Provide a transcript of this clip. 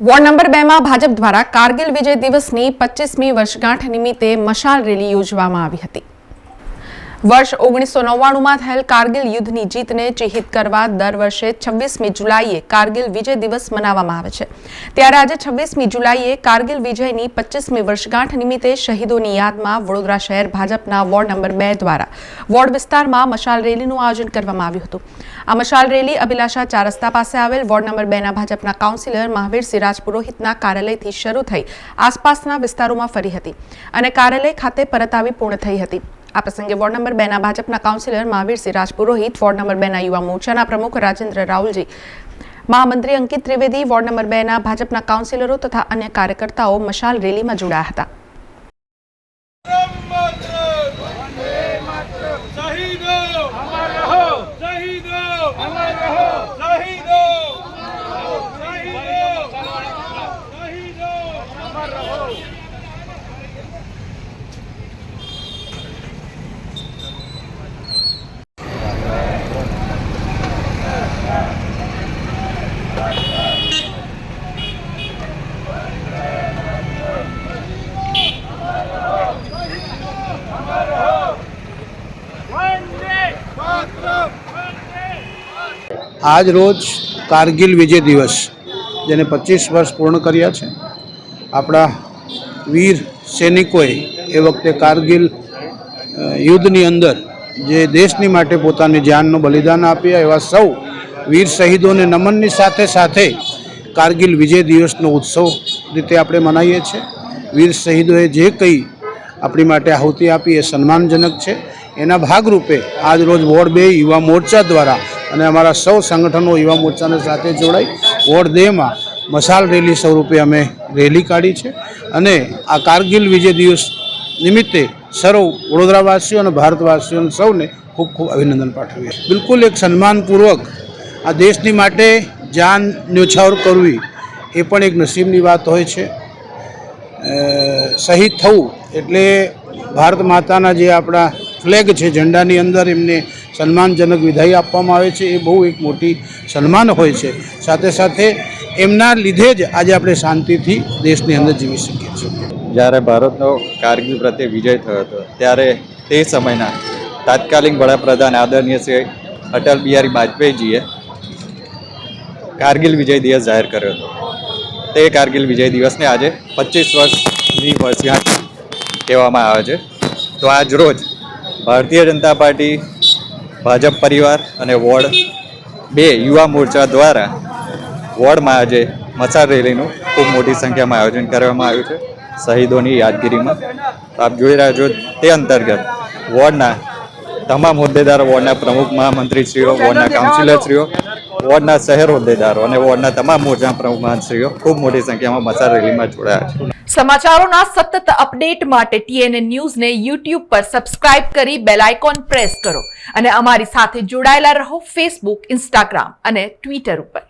Ward number બેમાં ભાજપ દ્વારા કારગિલ વિજય દિવસની પચીસમી વર્ષગાંઠ નિમિત્તે મશાલ રેલી યોજવામાં આવી હતી. વર્ષ ઓગણીસો નવ્વાણુંમાં થયેલ કારગિલ યુદ્ધની જીતને ચિહિત કરવા દર વર્ષે છવ્વીસમી જુલાઈએ કારગિલ વિજય દિવસ મનાવવામાં આવે છે. ત્યારે આજે છવ્વીસમી જુલાઈએ કારગિલ વિજયની પચીસમી વર્ષગાંઠ નિમિત્તે શહીદોની યાદમાં વડોદરા શહેર ભાજપના વોર્ડ નંબર બે દ્વારા વોર્ડ વિસ્તારમાં મશાલ રેલીનું આયોજન કરવામાં આવ્યું હતું. આ મશાલ રેલી અભિલાષા ચાર રસ્તા પાસે આવેલ વોર્ડ નંબર બેના ભાજપના કાઉન્સિલર મહાવીર સિરાજ પુરોહિતના કાર્યાલયથી શરૂ થઈ આસપાસના વિસ્તારોમાં ફરી હતી અને કાર્યાલય ખાતે પરત આવી પૂર્ણ થઈ હતી. આ પ્રસંગે વોર્ડ નંબર બેના ભાજપના councillor Mahavirsinh Rajpurohit, ward number બેના યુવા મોરચાના પ્રમુખ રાજેન્દ્ર રાહુલજી મહામંત્રી અંકિત ત્રિવેદી, વોર્ડ નંબર બેના ભાજપના કાઉન્સિલરો તથા અન્ય કાર્યકર્તાઓ મશાલ રેલીમાં જોડાયા હતા શહીદો અમર રહો શહીદો અમર રહો શહીદો શહીદો શહીદો અમર રહો વંદે માતરમ વંદે આજ રોજ કારગિલ વિજય દિવસ, જેને પચીસ વર્ષ પૂર્ણ કર્યા છે. આપણા વીર સૈનિકોએ એ વખતે કારગિલ યુદ્ધની અંદર જે દેશની માટે પોતાની જાનનું બલિદાન આપ્યા, એવા સૌ વીર શહીદોને નમનની સાથે સાથે કારગિલ વિજય દિવસનો ઉત્સવ રીતે આપણે મનાવીએ છીએ. વીર શહીદોએ જે કંઈ આપણી માટે આહુતિ આપી એ સન્માનજનક છે. એના ભાગરૂપે આજ રોજ વોર્ડ બે યુવા મોરચા દ્વારા અને અમારા સૌ સંગઠનો યુવા મોરચાને સાથે જોડાઈ વોર્ડ બેમાં મશાલ રેલી સ્વરૂપે અમે રેલી કાઢી છે અને આ કારગિલ વિજય દિવસ નિમિત્તે સર્વ વડોદરાવાસીઓ અને ભારતવાસીઓને સૌને ખૂબ ખૂબ અભિનંદન પાઠવીએ. બિલકુલ એક સન્માનપૂર્વક આ દેશની માટે જાન ન્યોછાવર કરવી એ પણ એક નસીબની વાત હોય છે શહીદ થવું એટલે ભારત માતાના જે આપણા ફ્લેગ છે ઝંડાની અંદર એમને સન્માનજનક વિદાય આપવામાં આવે છે. એ બહુ એક મોટી સન્માન હોય છે. સાથે સાથે એમના લીધે જ આજે આપણે શાંતિથી દેશની અંદર જીવી શકીએ છીએ. જ્યારે ભારતનો કારગિલ પ્રત્યે વિજય થયો હતો, ત્યારે તે સમયના તાત્કાલિક વડાપ્રધાન આદરણીય શ્રી અટલ બિહારી વાજપેયીજીએ કારગિલ વિજય દિવસ જાહેર કર્યો હતો. તે કારગિલ વિજય દિવસને આજે પચીસ વર્ષની વર્ષગાંઠ કહેવામાં આવે છે. તો આજ રોજ ભારતીય જનતા પાર્ટી ભાજપ પરિવાર અને વોર્ડ બે યુવા મોરચા દ્વારા વોર્ડમાં આજે મસાર રેલીનું ખૂબ મોટી સંખ્યામાં આયોજન કરવામાં આવ્યું છે. શહીદોની યાદગીરીમાં. આપ જોઈ રહ્યા છો તે અંતર્ગત વોર્ડના તમામ હોદ્દેદાર વોર્ડના પ્રમુખ મહામંત્રીશ્રીઓ વોર્ડના કાઉન્સિલરશ્રીઓ વોર્ડના શહેર હોદ્દેદારો અને વોર્ડના તમામ મોરજા પ્રમુખશ્રીઓ ખૂબ મોટી સંખ્યામાં મસાર રેલીમાં જોડાયા છે. સમાચારોના સતત અપડેટ માટે ટીએનએ ન્યૂઝને યુટ્યુબ પર સબસ્ક્રાઇબ કરી બેલ આઇકોન પ્રેસ કરો અને અમારી સાથે જોડાયેલા રહો ફેસબુક, ઇન્સ્ટાગ્રામ અને ટ્વિટર ઉપર.